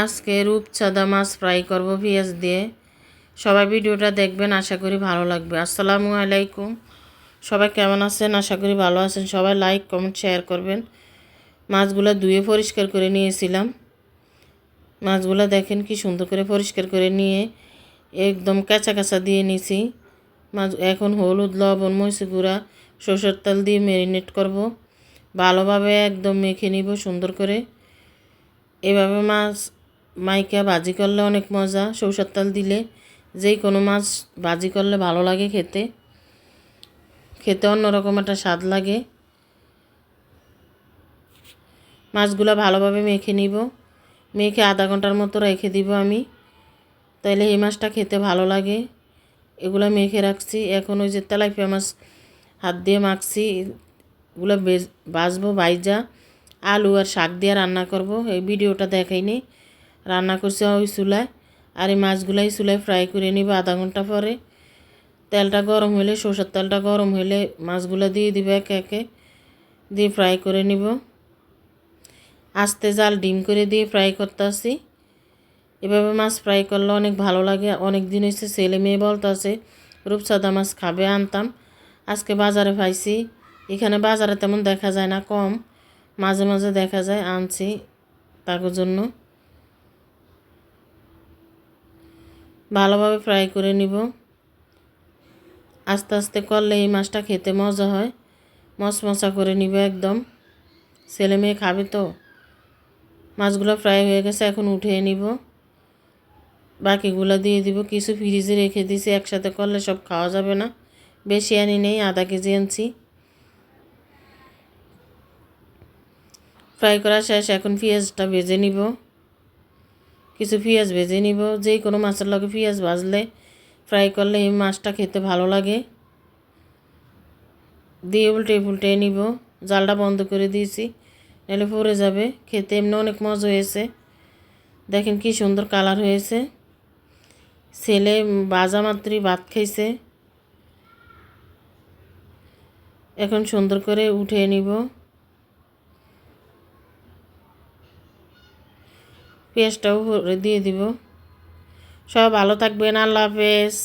আজকে রূপচাঁদা মাছ ফ্রাই করব, পেঁয়াজ দিয়ে। সবাই ভিডিওটা দেখবেন, আশা করি ভালো লাগবে। আসসালামু আলাইকুম। সবাই কেমন আছেন? আশা করি ভালো আছেন। সবাই লাইক কমেন্ট শেয়ার করবেন। মাছগুলো ধুয়ে পরিষ্কার করে নিয়েছিলাম। মাছগুলো দেখেন কি সুন্দর করে পরিষ্কার করে নিয়ে একদম কাঁচা কাঁচা দিয়ে নিছি। মাছ এখন হলুদ, লবণ মরিচ গুঁড়া, সরষের তেল দিয়ে ম্যারিনেট করব। ভালোভাবে একদম মেখে নিব সুন্দর করে। এভাবে মাছ মাইকা ভাজি করলে অনেক মজা সরষের তাল দিলে। যেই কোনো মাছ ভাজি করলে ভালো লাগে খেতে। খেতে অন্যরকম একটা স্বাদ লাগে। মাছগুলো ভালোভাবে মেখে নিব। মেখে আধা ঘণ্টার মতো রেখে দিব আমি। তাইলে এই মাছটা খেতে ভালো লাগে। এগুলো মেখে রাখছি। এখন ওই যে তেলাপিয়া মাছ হাত দিয়ে মাখছি। এগুলো বেজ বাজবো বাইজা আলু আর শাক দিয়ে রান্না করব। এই ভিডিওটা দেখাইনি। রান্না করছি ওই চুলায়। আর এই মাছগুলাই চুলায় ফ্রাই করে নিব আধা ঘণ্টা পরে। তেলটা গরম হলে সরষের তেলটা গরম হলে মাছগুলো দিয়ে দিবে একে একে। দিয়ে ফ্রাই করে নিব। আস্তে জাল ডিম করে দিয়ে ফ্রাই করতে আসি এভাবে মাছ ফ্রাই করলে অনেক ভালো লাগে। অনেক দিন হয়েছে ছেলে মেয়ে বলতে আছে রূপসাদা মাছ খাবে, আনতাম। আজকে বাজারে পাইছি। এখানে বাজারে তেমন দেখা যায় না, কম। মাঝে মাঝে দেখা যায়, আনছি তার জন্য। ভালোভাবে ফ্রাই করে নিব। আস্তে আস্তে করলে এই মাছটা খেতে মজা হয়। মশমশা করে নিব একদম। ছেলে মেয়ে খাবে তো। মাছগুলো ফ্রাই হয়ে গেছে, এখন উঠিয়ে নিব। বাকিগুলো দিয়ে দিব। কিছু ফ্রিজে রেখে দিছি, একসাথে করলে সব খাওয়া যাবে না। বেশি আনি নেই, আধা কেজি আনছি। ফ্রাই করা শেষ, এখন পেঁয়াজটা ভেজে নিব। কিছু পেঁয়াজ ভেজে নিব, যেই কোনো মাছের লগে পেঁয়াজ ভাজলে ফ্রাই করলে এই মাছটা খেতে ভালো লাগে। দিয়ে উল্টে উল্টে নিব, জালটা বন্ধ করে দিয়েছি, নাহলে পড়ে যাবে, খেতে এমনি অনেক মজা হয়েছে। দেখেন কি সুন্দর কালার হয়েছে। ছেলে বাজা মাত্রই ভাত খাইছে। এখন সুন্দর করে উঠে নিব। পেঁয়াজটাও দিয়ে দিব। সব ভালো থাকবেন আল্লাহ হাফেজ।